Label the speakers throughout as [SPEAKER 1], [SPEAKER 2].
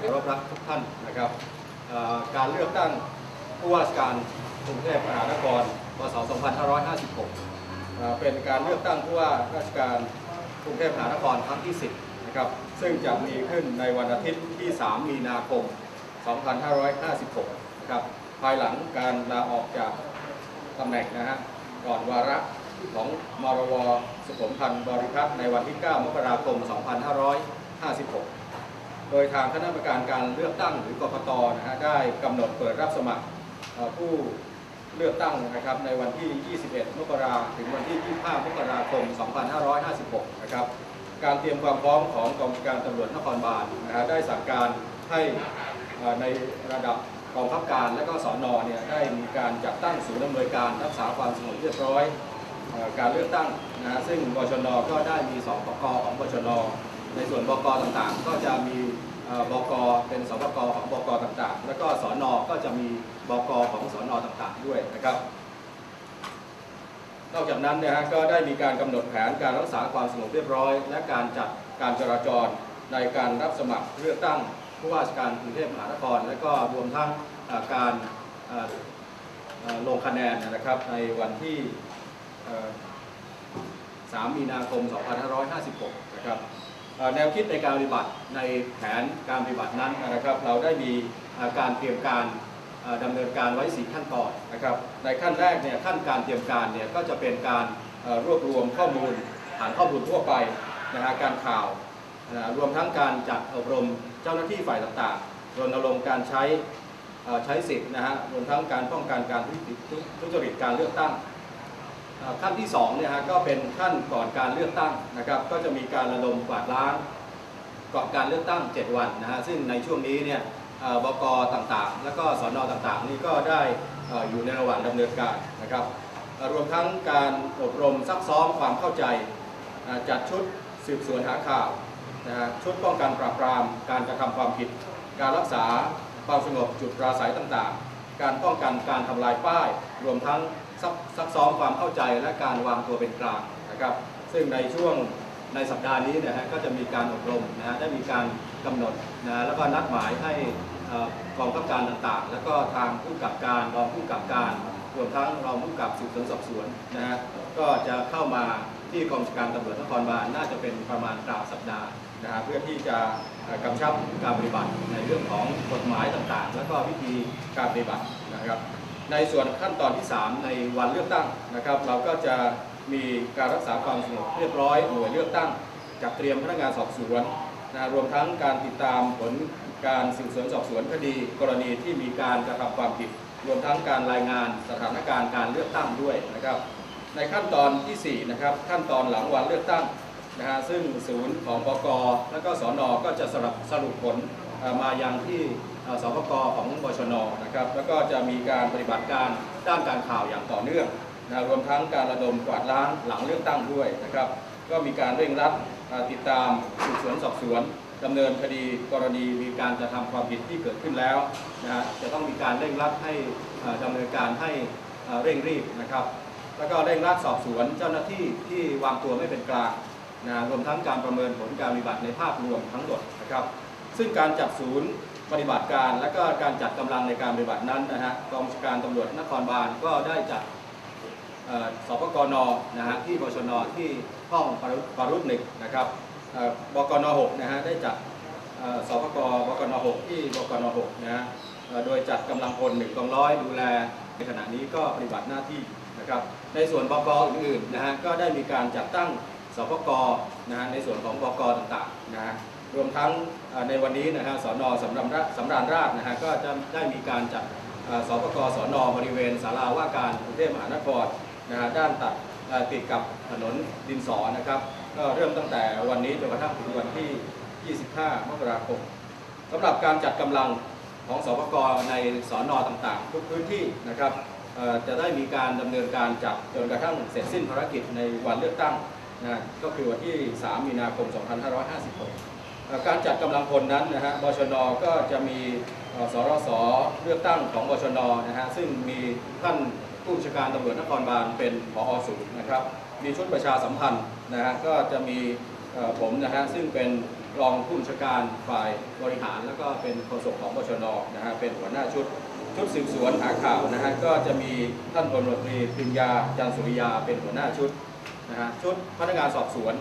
[SPEAKER 1] เคารพรักทุกท่านนะครับการเลือกตั้งผู้ว่าราชการกรุงเทพมหานครพศ 2556เอ่อเป็นการเลือกตั้งผู้ว่าราชการกรุงเทพมหานครครั้งที่ 10 นะครับ ซึ่งจะมีขึ้นในวันอาทิตย์ที่ 3 มีนาคม 2556 นะครับ ภายหลังการลาออกจากตำแหน่งนะฮะ ก่อนวาระของมรวสุขมพันธ์บริพัตรในวันที่ 9 มกราคม 2556 โดยทางคณะกรรมการการเลือกตั้งหรือกกตนะฮะได้กำหนดเปิดรับสมัครผู้เลือกตั้งนะครับในวันที่ 21 มกราถึงวันที่ 25 มกราคม 2556 นะครับ การเตรียมความพร้อมของกองการตำรวจนครบาลนะฮะได้สั่งการให้ในระดับกองทัพการและก็สอนอเนี่ยได้มีการจัดตั้งศูนย์อำเนวยการรักษาความสงบเรียบร้อยการเลือกตั้งนะซึ่งบชนก็ได้มีสองปกของบชน ในส่วนบกต่างๆ ก็จะมีบกเป็นสบกของบกต่างๆ แล้วก็สอนอก็จะมีบกของสอนอต่างๆ ด้วยนะครับ นอกจากนั้นนยฮะก็ได้มีการกำหนดแผนการรักษาความสงบเรียบร้อย และการจัดการจราจรในการรับสมัครเลือกตั้งผู้ว่าราชการกรุงเทพมหานคร และก็รวมทั้งการลงคะแนนนะครับในวันที่ 3 มีนาคม 2556 นะครับ แนวคิดในการปฏิบัติในแผนการปฏิบัตินั้นนะครับ เราได้มีการเตรียมการเอ่อดำเนินการไว้ 4 ขั้นตอนนะครับ ในขั้นแรกเนี่ยขั้นการเตรียมการเนี่ยก็จะเป็นการรวบรวมข้อมูลฐานข้อมูลทั่วไปนะฮะการข่าวนะรวมทั้งการจัดอบรมเจ้าหน้าที่ฝ่ายต่างๆรณรงค์การใช้ใช้สิทธิ์นะฮะรวมทั้งการป้องกันการทุจริตการเลือกตั้ง ขั้นที่2เนี่ยฮะก็เป็นขั้นก่อนการเลือกตั้งนะครับก็จะมีการระดมกวาดล้างก่อนการเลือกตั้ง 7 วันนะฮะซึ่งในช่วงนี้เนี่ยบกต่างๆ แล้วก็สอนอต่างๆ นี่ก็ได้อยู่ในระหว่างดำเนินการนะครับรวมทั้งการอบรมซักซ้อมความเข้าใจจัดชุดสืบสวนหาข่าวนะฮะชุดป้องกันปราบปราม การกระทำความผิด การรักษาความสงบจุดปราศัยต่างๆ การป้องกันการทำลายป้าย รวมทั้ง ซักซักซ้อมความเข้าใจและการวางตัวเป็นกลางนะครับ ซึ่งในช่วงในสัปดาห์นี้นะฮะก็จะมีการอบรมนะฮะได้มีการกำหนดนะแล้วก็นัดหมายให้เอ่อกองขับการต่างๆ แล้วก็ทางผู้กับการรองผู้กับการรวมทั้งรองผู้กับสืบสวนสอบสวนนะฮะก็จะเข้ามาที่กองการตำรวจนครบาลน่าจะเป็นประมาณกลางสัปดาห์นะฮะเพื่อที่จะกำชับการปฏิบัติในเรื่องของกฎหมายต่างๆ แล้วก็วิธีการปฏิบัตินะครับ ในส่วนขั้นตอนที่ 3 ในวันเลือกตั้งนะครับ เราก็จะมีการรักษาความสงบเรียบร้อยหน่วยเลือกตั้งจัดเตรียมพนักงานสอบสวนนะรวมทั้งการติดตามผลการสืบสวนสอบสวนคดี กรณีที่มีการกระทำความผิด รวมทั้งการรายงานสถานการณ์การเลือกตั้งด้วยนะครับ ในขั้นตอนทีสี่4นะครับขั้นตอนหลังวันเลือกตั้ง นะฮะซึ่งศูนย์ของปกและก็สอนอก็จะสรุปสรุปผลมายังที่สปกของบชนนะครับแล้วก็จะมีการปฏิบัติการด้านการข่าวอย่างต่อเนื่องนะรวมทั้งการระดมกวาดล้างหลังเลือกตั้งด้วยนะครับ ก็มีการเร่งรัดติดตามสืบสวนสอบสวนดำเนินคดีกรณีมีการกระทำความผิดที่เกิดขึ้นแล้วนะจะต้องมีการเร่งรัดให้ดำเนินการให้เร่งรีบนะครับ แล้วก็เร่งรัดสอบสวนเจ้าหน้าที่ที่วางตัวไม่เป็นกลาง นะรวมทั้งการประเมินผลการปฏิบัติในภาพรวมทั้งหมดนะครับ ซึ่งการจัดศูนย์ปฏิบัติการและก็การจัดกำลังในการปฏิบัตินั้นนะฮะกองบัญชาการตำรวจนครบาลก็ได้จัดเอ่อสปกนนะฮะที่บชนที่ห้องปารุษหนึ่งนะครับเอ่อบกน6นะฮะได้จัดเอ่อสปกบกน6ที่บกน6นะฮะโดยจัดกำลังพลหนึ่งกองร้อยดูแลในขณะนี้ก็ปฏิบัติหน้าที่นะครับในส่วนบกอื่นๆนะฮะก็ได้มีการจัดตั้ง สปกนะฮะในส่วนของบกต่างๆนะฮะรวมทั้งในวันนี้นะฮะสอนสำราญสำราญราชนะฮะก็จะได้มีการจัดสปกสนบริเวณศาลาว่าการกรุงเทพมหานครนะฮะด้านตัดติดกับถนนดินสอนะครับก็เริ่มตั้งแต่วันนี้จนกระทั่งถึงวันที่ 25 มกราคมสำหรับการจัดกำลังของสปกในสอนอต่างๆ ทุกพื้นที่นะครับจะได้มีการดำเนินการจัดจนกระทั่งเสร็จสิ้นภารกิจในวันเลือกตั้ง นะก็คือวันที่ 3 มีนาคม 2556 การจัดกำลังพลนั้นนะฮะบชนก็จะมีสรสเลือกตั้งของบชนนะฮะซึ่งมีท่านผู้บัญชาการตำรวจนครบาลเป็นผอศูนย์นะครับมีชุดประชาสัมพันธ์นะฮะก็จะมีผมนะฮะซึ่งเป็นรองผู้บัญชาการฝ่ายบริหาร แล้วก็เป็นโฆษกของบชนนะฮะเป็นหัวหน้าชุดชุดสืบสวนหาข่าวนะฮะก็จะมีท่านพลตรีปริญญาจันสุริยาเป็นหัวหน้าชุด นะฮะชุดพนักงานสอบสวน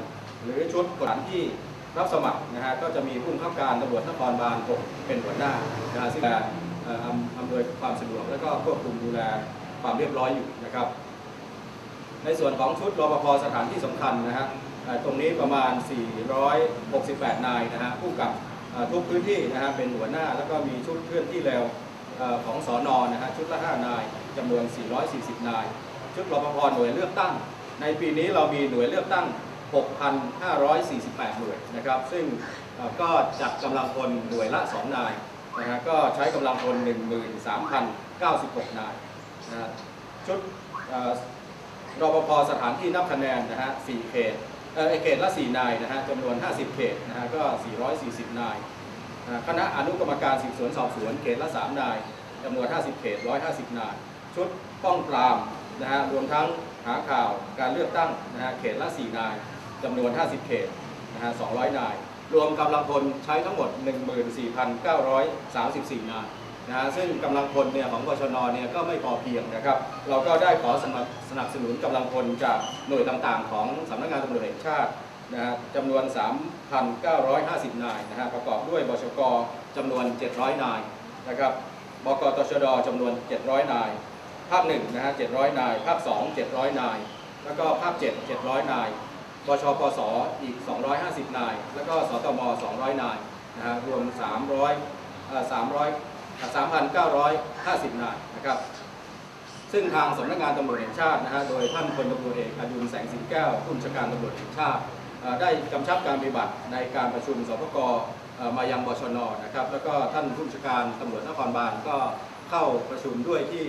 [SPEAKER 1] หรือชุดกฎหมายที่รับสมัครนะฮะก็จะมีผู้บังคับการตำรวจนครบาล6เป็นหัวหน้านะฮะซึ่งดูแลเอ่ออำนวยความสะดวก และก็ควบคุมดูแลความเรียบร้อยอยู่นะครับ ในส่วนของชุดรปภสถานที่สำคัญนะฮะตรงนี้ประมาณ 468 นายนะฮะผู้กับทุกพื้นที่นะฮะเป็นหัวหน้า แล้วก็มีชุดเคลื่อนที่เร็วของสอนอนะฮะชุดละ 5 นายจำนวน 440 นาย ชุดรปภหน่วยเลือกตั้ง ในปีนี้เรามีหน่วยเลือกตั้ง 6,548 หน่วยนะครับ ซึ่งก็จัดกำลังพลหน่วยละ 2 นายนะฮะก็ใช้กำลังพล 13,096 นายนะฮะชุดเอ่อรปภสถานที่นับคะแนนนะฮะ 4 เขตเออเขตละ 4 นายนะฮะจำนวน 50 เขตนะฮะก็ 440 นายอ่าคณะอนุกรรมการสืบสวนสอบสวนเขตละ 3 นายจำนวน 50 เขต 150 นาย ชุดป้องปรามนะฮะรวมทั้งหาข่าว การเลือกตั้งนะฮะเขตละ 4 นายจำนวน 50 เขตนะฮะ 200 นาย รวมกำลังพลใช้ทั้งหมด 14,934 นายนะฮะซึ่งกำลังพลเนี่ยของบชนเนี่ยก็ไม่พอเพียงนะครับ เราก็ได้ขอสนับสนับสนุนกำลังพลจากหน่วยต่างๆ ของสำนักงานตำรวจแห่งชาตินะฮะจำนวน 3,950 นายนะฮะประกอบด้วยบชกจำนวน 700 นายนะครับบกตชดจำนวน 700 นาย ภาค1นะฮะ700 นาย ภาค 2 700 นาย แล้วก็ภาค7 700 นายบชปสอีก 250 นาย แล้วก็สตม 200 นายนะฮะรวม 300เอ่อ300 3,950 นายนะครับซึ่งทางสำนักงานตำรวจแห่งชาตินะฮะโดยท่านพลตำรวจเอกอดุลแสงสิงแก้วผู้บัญชาการตำรวจแห่งชาติ ได้กำชับการปฏิบัติในการประชุมสพกมายังบชนนะครับแล้วก็ท่านผู้บัญชาการตำรวจนครบาลก็เข้าประชุมด้วยที่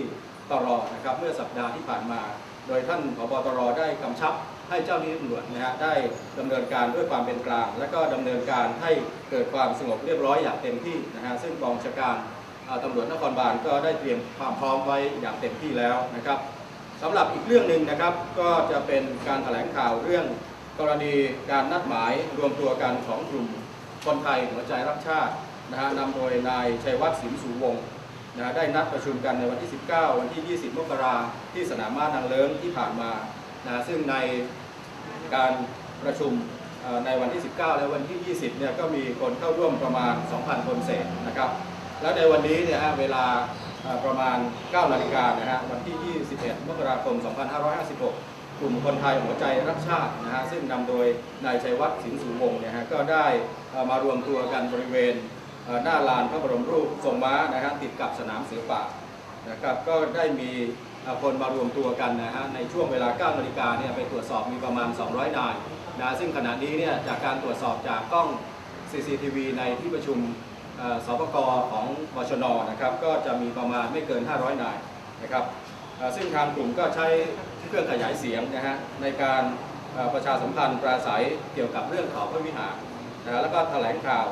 [SPEAKER 1] ตรอนะครับเมื่อสัปดาห์ที่ผ่านมา โดยท่านผบตรได้กำชับให้เจ้าหน้าที่ตำรวจนะฮะได้ดำเนินการด้วยความเป็นกลาง และก็ดำเนินการให้เกิดความสงบเรียบร้อยอย่างเต็มที่นะฮะซึ่งกองชาการอ่าตำรวจนครบาลก็ได้เตรียมความพร้อมไว้อย่างเต็มที่แล้วนะครับสำหรับอีกเรื่องหนึ่งนะครับก็จะเป็นการแถลงข่าวเรื่องกรณีการนัดหมายรวมตัวกันของกลุ่มคนไทยหัวใจรักชาตินะฮะนำโดยนายชัยวัฒน์สินสูวงศ์ นะได้นัดประชุมกันในวันที่ 19 วันที่ 20 มกราที่สนามม้านางเลิ้งที่ผ่านมานะซึ่งในการประชุมในวันที่ 19 และวันที่ 20 เนี่ยก็มีคนเข้าร่วมประมาณ 2,000 คนเศษนะครับ แล้วในวันนี้เนี่ยเวลาประมาณ 9 นาฬิกานะฮะวันที่ 21 มกราคม 2556 กลุ่มคนไทยหัวใจรักชาตินะฮะซึ่งนำโดยนายชัยวัฒน์สินสูงวงศ์เนี่ยฮะก็ได้มารวมตัวกันบริเวณ หน้าลานพระบรมรูปทรงม้านะฮะติดกับสนามเสือป่านะครับก็ได้มีคนมารวมตัวกันนะฮะในช่วงเวลา 9 นาฬิกาเนี่ยไปตรวจสอบมีประมาณ 200 นายนะซึ่งขณะนี้เนี่ยจากการตรวจสอบจากกล้อง CCTV ในที่ประชุมสปกของบชนนะครับก็จะมีประมาณไม่เกิน 500 นายนะครับซึ่งทางกลุ่มก็ใช้เครื่องขยายเสียงนะฮะในการประชาสัมพันธ์ปราศัยเกี่ยวกับเรื่องเขาพระวิหารนะแล้วก็แถลงข่าว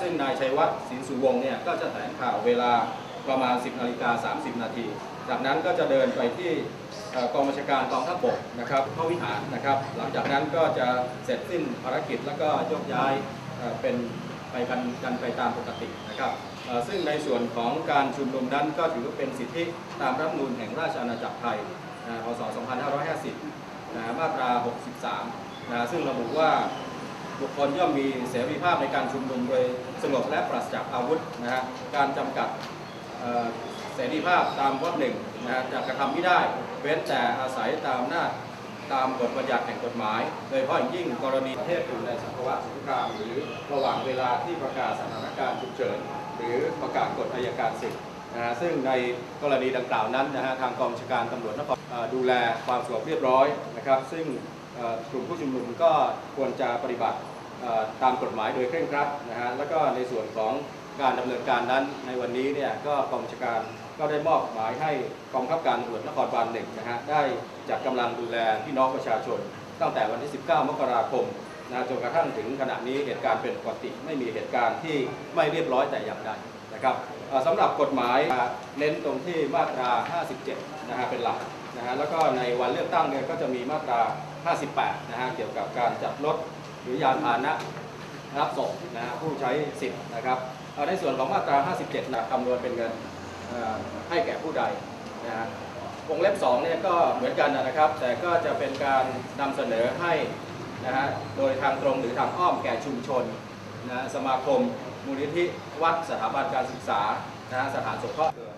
[SPEAKER 1] ซึ่งนายชัยวัฒน์ศรีสุวงศ์เนี่ยก็จะแถลงข่าวเวลาประมาณ 10นาฬิกา30 นาที จากนั้นก็จะเดินไปที่กองบัญชาการกองทัพบกนะครับพระวิหารนะครับ หลังจากนั้นก็จะเสร็จสิ้นภารกิจแล้วก็ยกย้ายเป็นไปกันกันไปตามปกตินะครับซึ่งในส่วนของการชุมนุมนั้นก็ถือว่าเป็นสิทธิตามรัฐมนูญแห่งราชอาณาจักรไทยพศ 2550 มาตรา 63นะซึ่งระบุว่า บุคคลย่อมมีเสรีภาพในการชุมนุมโดยสงบและปราศจากอาวุธนะฮะการจำกัดเสรีภาพตามวรรคหนึ่งนะฮะจะกระทำไม่ได้ เว้นแต่อาศัยตามหน้าตามบทบัญญัติแห่งกฎหมาย โดยเฉพาะอย่างยิ่งกรณีประเทศอยู่ในสภาวะสงครามหรือระหว่างเวลาที่ประกาศสถานการณ์ฉุกเฉินหรือประกาศกฎอัยการศึกนะฮะซึ่งในกรณีดังกล่าวนั้นนะฮะทางกองบัญชาการตำรวจนครดูแลความสงบเรียบร้อยนะครับ ซึ่งกลุ่มผู้ชุมนุมก็ควรจะปฏิบัติ ตามกฎหมายโดยเคร่งครัดนะฮะแล้วก็ในส่วนของการดำเนินการนั้นในวันนี้เนี่ยก็กองบัญชาการก็ได้มอบหมายให้กองบังคับการตำรวจนครบาลหนึ่งนะฮะได้จัดกำลังดูแลพี่น้องประชาชน ตั้งแต่วันที่ 19 มกราคมนะจนกระทั่งถึงขณะนี้เหตุการณ์เป็นปกติ ไม่มีเหตุการณ์ที่ไม่เรียบร้อยแต่อย่างใดนะครับสำหรับกฎหมายเน้นตรงที่มาตรา 57 นะฮะเป็นหลักนะฮะแล้วก็ในวันเลือกตั้งเนี่ยก็จะมีมาตรา 58 นะฮะเกี่ยวกับการจัดรถ หรือยานพาหนะรับส่งนะผู้ใช้สิทธิ์นะครับในส่วนของมาตรา 57นะคำนวณเป็นเงินให้แก่ผู้ใดนะฮะวงเล็บ2เนี่ยก็เหมือนกันนะครับ แต่ก็จะเป็นการนำเสนอให้นะฮะโดยทางตรงหรือทางอ้อมแก่ชุมชนนะสมาคมมูลนิธิวัดสถาบันการศึกษานะสถานสงเคราะห์